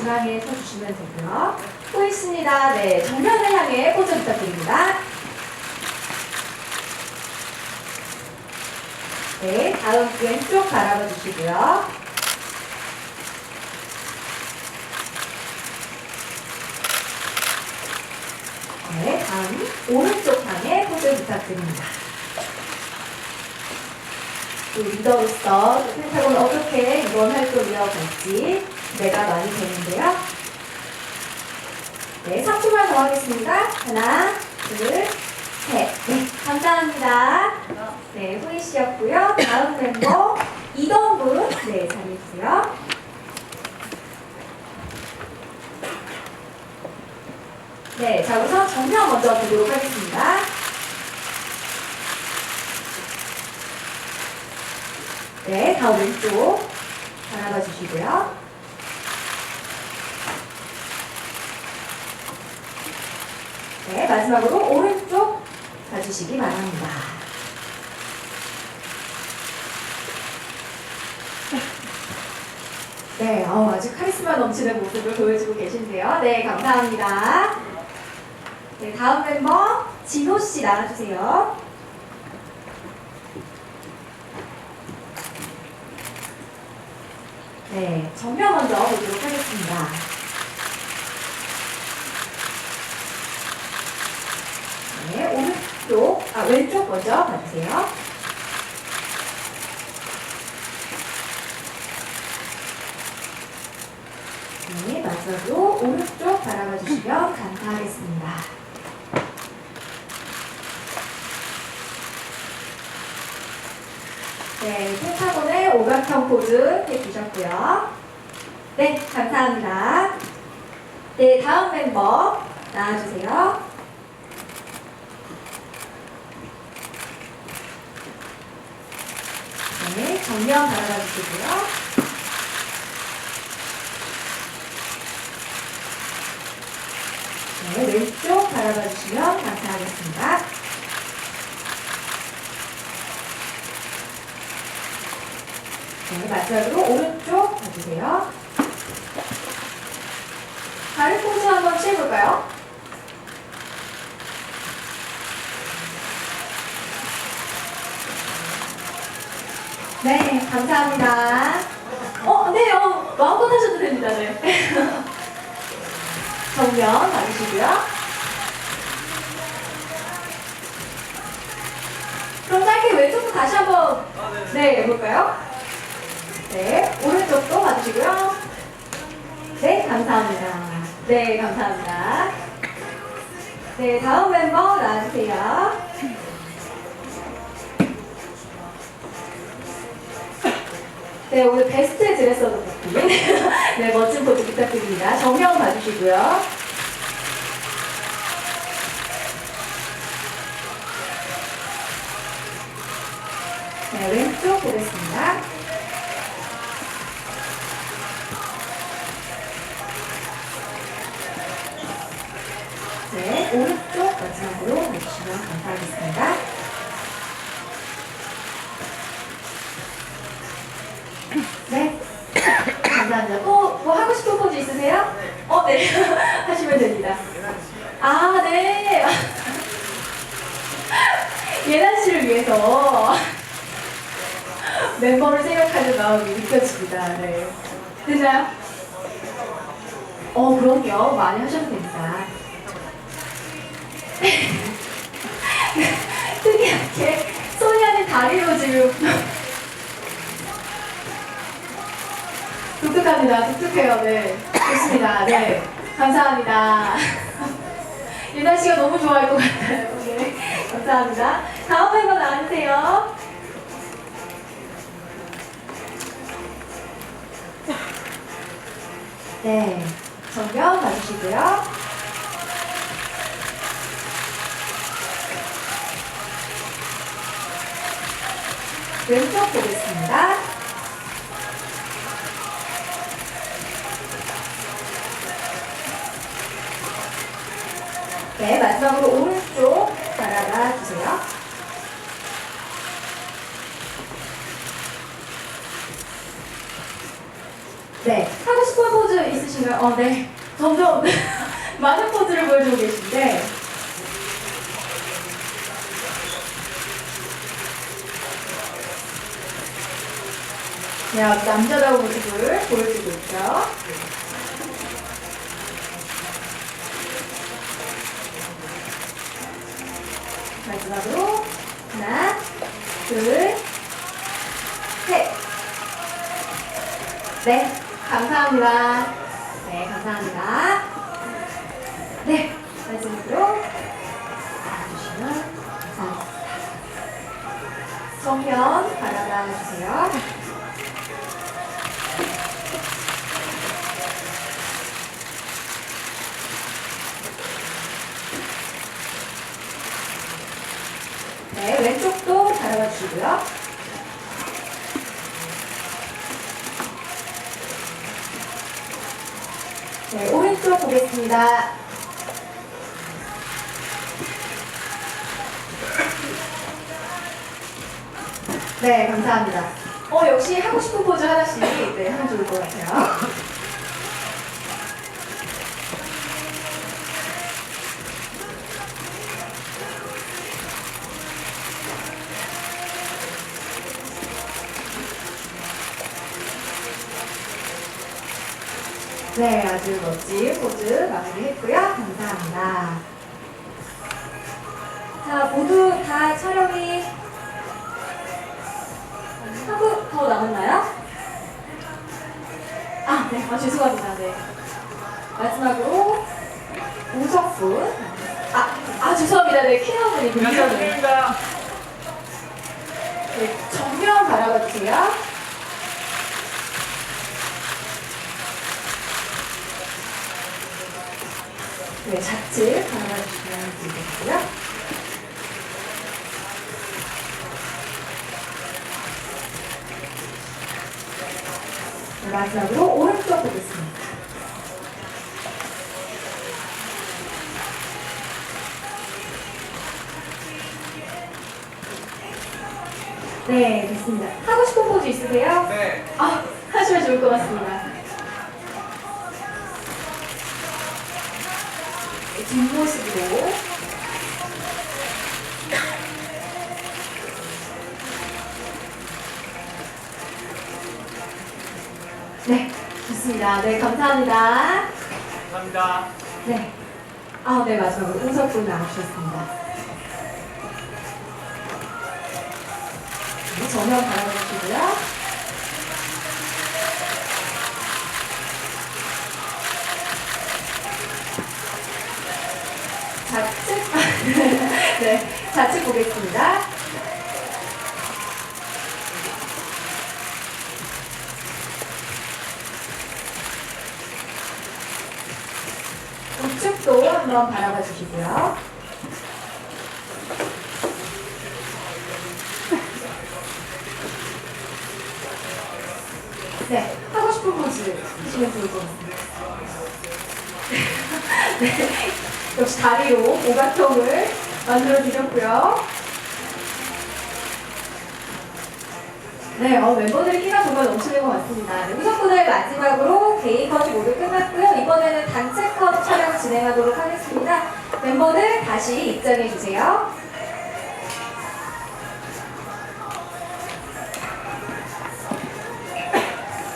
중앙에 서주시면 되고요. 또 있습니다. 네, 정면을 향해 포즈 부탁드립니다. 네, 다음 왼쪽 바라봐 주시고요. 네, 다음 오른쪽 향해 포즈 부탁드립니다. 또 리더로서 펜타곤 어떻게 이번 활동 이어갈지 기대가 많이 되는데요. 네, 3초만 더 하겠습니다. 하나, 둘, 셋. 네, 감사합니다. 네, 후이 씨였고요. 다음 멤버 이동분. 네, 자리해주세요. 네, 자 우선 정면 먼저 보도록 하겠습니다. 네, 다음 왼쪽 바라봐 주시고요. 네, 마지막으로 오른쪽 봐주시기 바랍니다. 네, 어, 아주 카리스마 넘치는 모습을 보여주고 계신데요. 네, 감사합니다. 네, 다음 멤버 진호 씨 나와주세요. 네, 정면 먼저 보도록 하겠습니다. 네, 오른쪽, 아, 왼쪽 먼저 봐주세요. 네, 마지막으로 오른쪽 바라봐 주시면 감사하겠습니다. 네, 펜타곤의 오각형 포즈 해주셨고요. 네, 감사합니다. 네, 다음 멤버 나와주세요. 네, 정면 바라봐 주시고요. 네, 왼쪽 바라봐 주시면 감사하겠습니다. 네, 마지막으로 오른쪽 봐주세요. 다른 포즈 한번 취해볼까요? 네, 감사합니다. 어, 네, 어, 마음껏 하셔도 됩니다. 네. 정면 봐주시고요. 그럼 짧게 왼쪽도 다시 한번 네 해볼까요? 네 오른쪽도 봐주시고요. 네 감사합니다. 네 감사합니다. 네 다음 멤버 나와주세요. 네 오늘 베스트 드레서로 바뀐 네 멋진 포즈 부탁드립니다. 정면 봐주시고요. 네, 왼쪽 보겠습니다. 위해서 멤버를 생각하는 마음이 느껴집니다. 네. 되나요? 어, 그럼요. 많이 하셔도 됩니다. 특이하게 소니아는 다리로 지금 독특합니다. 독특해요. 네. 좋습니다. 네. 감사합니다. 유나 씨가 너무 좋아할 것 같아요. 네. 감사합니다. 다음 멤버 나와주세요. 네. 정면 봐주시고요. 왼쪽 보겠습니다. 네, 마지막으로 오른쪽 바라봐 주세요. 네, 하고 싶은 있으신가요? 어, 네. 점점 많은 포즈를 보여주고 계신데. 네, 남자다운 모습을 보여주고 있죠. 마지막으로 하나, 둘, 셋. 네, 감사합니다. 네, 감사합니다. 네, 마지막으로 나와주시면 감사합니다. 정면 바라봐 주세요. 네, 왼쪽도 바라봐 주시고요. 네, 오른쪽 보겠습니다. 네, 감사합니다. 어, 역시 하고 싶은 포즈 하나씩 네, 하면 좋을 것 같아요. 네, 아주 멋진 포즈 마무리했고요. 감사합니다. 자, 모두 다 촬영이 하고 더 남았나요? 아, 네, 아, 죄송합니다. 네. 마지막으로 우석분. 아, 아, 죄송합니다. 네, 키나분이 분이셨네요. 감사합니다. 네, 정면 바라봐 주세요. 네, 좌측 바라봐 주시면 되겠고요. 네, 마지막으로 오른쪽 보겠습니다. 네, 됐습니다. 하고 싶은 포즈 있으세요? 네. 아, 하시면 좋을 것 같습니다. 뒷모습으로. 네, 좋습니다. 네, 감사합니다. 감사합니다. 네. 아, 네, 마지막으로 은석분 나오셨습니다. 네, 정면 바라보시고요. 네, 좌측 보겠습니다. 우측도 한번 바라봐 주시고요. 네, 하고 싶은 포즈 하시면 좋을 것 같습니다. 네, 역시 다리로 오각형을 만들어 드렸고요. 네, 어, 멤버들의 끼가 정말 넘치는 것 같습니다. 네, 우선분을 마지막으로 개인 컷이 모두 끝났고요. 이번에는 단체 컷 촬영 진행하도록 하겠습니다. 멤버들 다시 입장해 주세요.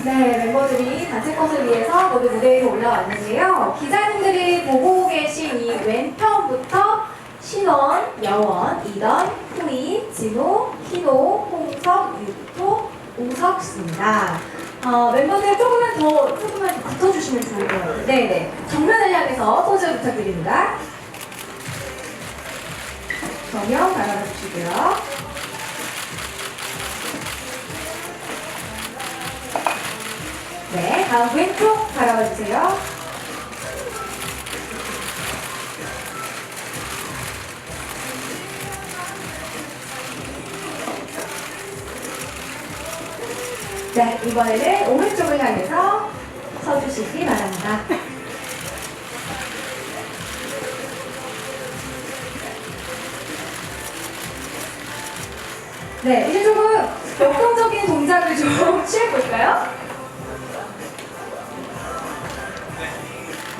네, 멤버들이 단체 컷을 위해서 모두 무대 위로 올라왔는데요. 기자님들이 보고 계신 이 왼편부터 신원, 여원, 이던, 후이, 진호, 희노, 홍석, 유토, 우석 씨입니다. 어, 멤버들 조금만 더, 조금만 더 붙어주시면 좋을 것 같아요. 네네. 정면을 향해서 포즈 부탁드립니다. 정면 바라봐 주시고요. 네, 다음 왼쪽 바라봐 주세요. 네, 이번에는 오른쪽을 향해서 서주시기 바랍니다. 네, 이제 조금 역동적인 동작을 좀 취해볼까요?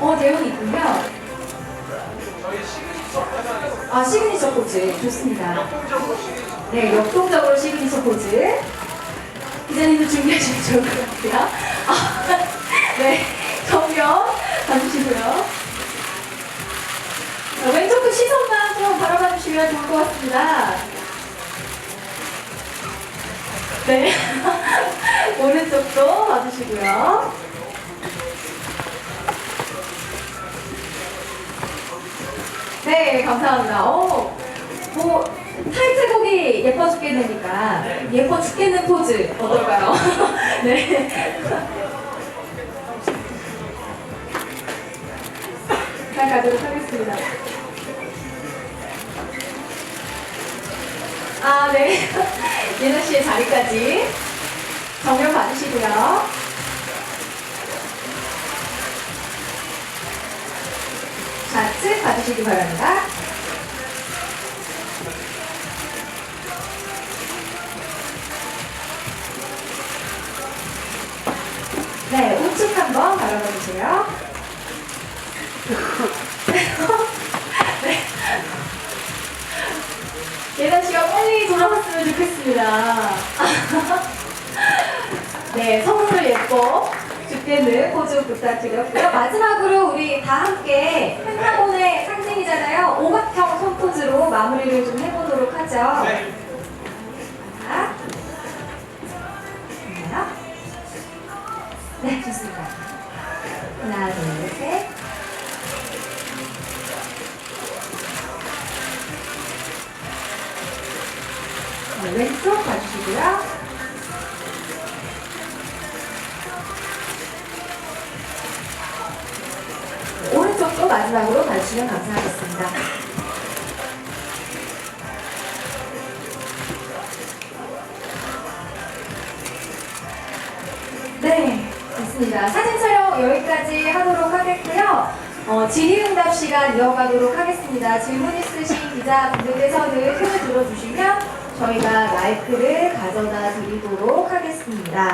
어, 내용이 있군요. 아, 시그니처 포즈. 좋습니다. 네, 역동적으로 시그니처 포즈. 기자님도 준비하시면 좋을 것 같아요. 아, 네, 정면 가주시고요. 자, 왼쪽도 시선만 좀 바라봐 주시면 좋을 것 같습니다. 네, 오른쪽도 봐주시고요. 네, 감사합니다. 오, 뭐, 타이틀곡이 예뻐 죽겠느니까, 예뻐 죽겠는 포즈 어떨까요? 네. 잘 가도록 하겠습니다. 아, 네. 예나 씨의 자리까지 정면 봐주시고요. 좌측 봐주시기 바랍니다. 네, 우측 한번 바라봐 주세요. 네. 예나 씨가 빨리 돌아왔으면 좋겠습니다. 네, 선물을 예뻐 죽겠는 포즈 부탁드렸고요. 마지막으로 우리 다 함께 한타곤의 상징이잖아요. 오각형 손 포즈로 마무리를 좀 해보도록 하죠. 자, 하나, 네, 좋습니다. 하나, 둘, 셋. 네, 왼쪽 봐주시고요. 마지막으로 봐주시면 감사하겠습니다. 네, 됐습니다. 사진 촬영 여기까지 하도록 하겠고요. 어, 질의응답 시간 이어가도록 하겠습니다. 질문 있으신 기자분들께서는 손을 들어주시면 저희가 마이크를 가져다 드리도록 하겠습니다.